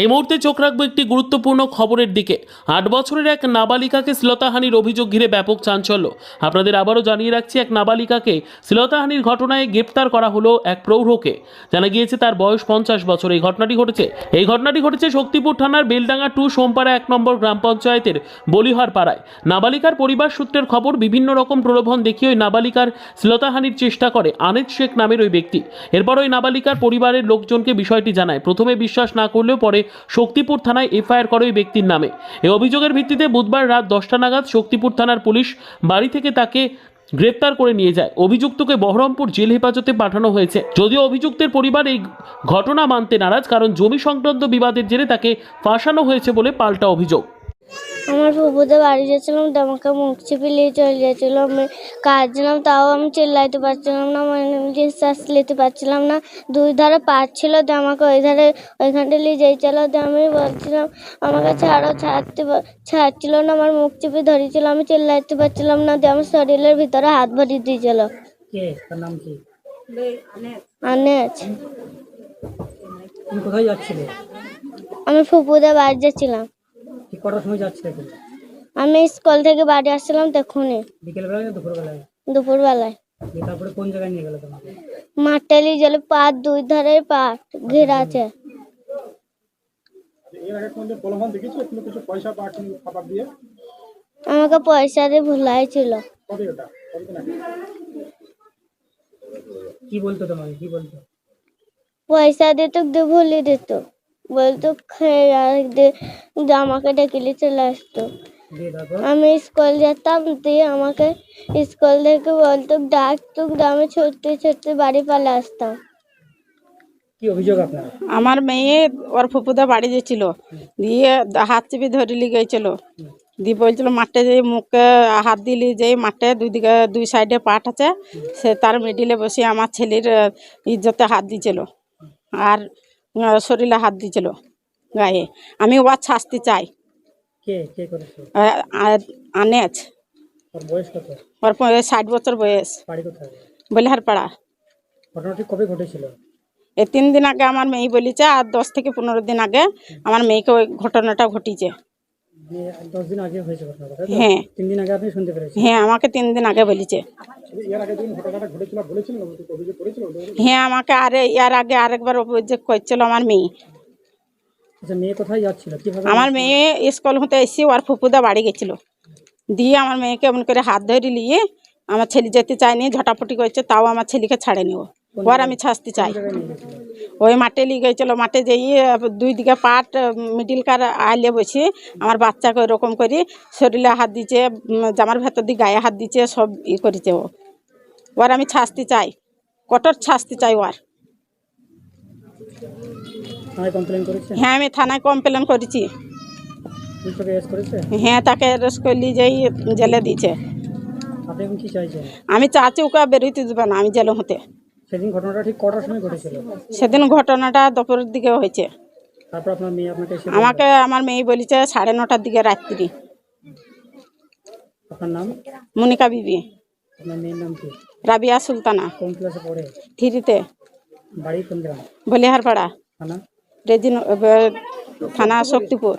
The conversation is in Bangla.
এই মুহূর্তে চোখ রাখব একটি গুরুত্বপূর্ণ খবরের দিকে। আট বছরের এক নাবালিকাকে শ্লীলতাহানির অভিযোগ ঘিরে ব্যাপক চাঞ্চল্য। আপনাদের আবারও জানিয়ে রাখছি, এক নাবালিকাকে শ্লীলতাহানির ঘটনায় গ্রেপ্তার করা হলো এক প্রৌঢ়কে। জানা গিয়েছে, তার বয়স পঞ্চাশ বছর। এই ঘটনাটি ঘটেছে। এই ঘটনাটি ঘটেছে শক্তিপুর থানার বেলডাঙ্গা টু সোমপাড়া এক নম্বর গ্রাম পঞ্চায়েতের বলিহার পাড়ায় নাবালিকার পরিবার সূত্রের খবর, বিভিন্ন রকম প্রলোভন দেখিয়ে ওই নাবালিকার শ্লীলতাহানির চেষ্টা করে আনেদ শেখ নামের ওই ব্যক্তি। এরপর ওই নাবালিকার পরিবারের লোকজনকে বিষয়টি জানায়। প্রথমে বিশ্বাস না করলেও পরে শক্তিপুর থানায় এফআইআর করে ওই ব্যক্তির নামে। এই অভিযোগের ভিত্তিতে বুধবার রাত দশটা নাগাদ শক্তিপুর থানার পুলিশ বাড়ি থেকে তাকে গ্রেপ্তার করে নিয়ে যায়। অভিযুক্তকে বহরমপুর জেল হেফাজতে পাঠানো হয়েছে। যদিও অভিযুক্তের পরিবার এই ঘটনা মানতে নারাজ, কারণ জমি সংক্রান্ত বিবাদের জেরে তাকে ফাঁসানো হয়েছে বলে পাল্টা অভিযোগ। আমার ফুপুদের বাড়ি যাচ্ছিলাম তো আমাকে মুখ চেপে নিয়ে চলে যাচ্ছিল আমি কাঁদছিলাম তাও আমি চিল্লাইতে পারছিলাম না মানে নিঃশ্বাস নিতে পারছিলাম না। দুই ধারে পাঁচ ছিল তো আমাকে ওই ধারে ওইখানটা নিয়ে যাইছিল তো আমি বলছিলাম আমাকে ছাড়ো ছাড়তে ছাড়ছিল না আমার মুখ চেপে ধরেছিল আমি চিল্লাইতে পারছিলাম না। দিয়ে আমার শরীরের ভিতরে হাত ভরিয়ে দিয়েছিল। কে? তার অনেক কোথায় যাচ্ছিলে? আমি ফুপুদের বাড়ি যাচ্ছিলাম। কটার সময় যাচ্ছিলে তুমি আমি স্কুল থেকে বাড়ি আসছিলাম তখনই। না দুপুরবেলায়? দুপুরবেলায়। দিয়ে তারপরে কোন জায়গায় নিয়ে গেল তোমাকে? গেলে পাট দুই ধারে পাট ঘেরা আছে। আমাকে পয়সা দিয়ে ভুলাইছিল কি বলতো তোমাকে? কি বলতো? পয়সা দিত ভুলে দিত। বলতো খেয়ে দিয়ে আমাকে ডেকে চলে আসতো। আমি স্কুল যেতাম দিয়ে আমাকে স্কুল থেকে বলতো ডাক তুক দিয়ে আমি ছুটতে ছুটতে বাড়ি পালে আসতাম। কি অভিযোগ আপনার? আমার মেয়ে ওর ফুপুদা বাড়ি গেছিল দিয়ে হাত চেপে ধরে গেছিল দিয়ে বলছিল মাঠে যে মুখে হাত দিলি যে মাঠে দুই দিকে দুই সাইডে পাট আছে সে তার মিডিলে বসে আমার ছেলের ইজ্জতে হাত দিছিল আর শরীরে হাত দিছিল গায়ে। আমি ওর শাস্তি চাই। ওর ষাট বছর বয়স। বলিহার পাড়া ঘটনাটি কবে ঘটেছিল? এই তিন দিন আগে আমার মেয়ে বলেছে আর দশ থেকে পনেরো দিন আগে আমার মেয়েকে ওই ঘটনাটা ঘটিছে? হ্যাঁ। হ্যাঁ আমাকে তিন দিন আগে বলেছে। হ্যাঁ আমাকে আরে এর আগে আরেকবার অভিযোগ করছিল আমার মেয়ে। আচ্ছা আমার মেয়ে স্কুল হতে এসে ওর ফুপুদা বাড়ি গেছিল। দিয়ে আমার মেয়েকে এমন করে হাত ধরে নিয়ে আমার ছেলে যেতে চায়নি ঝটাপটি করছে তাও আমার ছেলেকে ছাড়ে নিও ওর আমি শাস্তি চাই। ওই মাঠে নিয়ে গেছিল মাঠে যেয়ে দুই দিকে পাট মিডিল কার আইলে বসে আমার বাচ্চাকে ওরকম করে শরীরে হাত দিচ্ছে জামার ভেতর দিয়ে গায়ে হাত দিচ্ছে সব ই করেছে ও। ওর আমি শাস্তি চাই। কঠোর শাস্তি চাই ওর। হ্যাঁ আমি থানায় কমপ্লেন করেছি। হ্যাঁ তাকে অ্যারেস্ট করলি যেই জেলে দিয়েছে। আমি চাচ্ছি ওকে বেরোতে দেবে না আমি জেলে হতে। সেদিন ঘটনাটা ঠিক কটার সময় ঘটেছিল? সেদিন ঘটনাটা দুপুরের দিকে হয়েছে। তারপর আপনার মেয়ে আপনাকে আমাকে আমার মেয়ে বলেছে সাড়ে নটার দিকে রাত্রি। আপনার নাম? মনিকা বিবি। আপনার মেয়ের নাম কি? রাবিয়া সুলতানা কোন ক্লাসে পড়ে থ্রিতে বাড়ি কোন গ্রাম বলিহার পাড়া থানা রেজিন থানা শক্তিপুর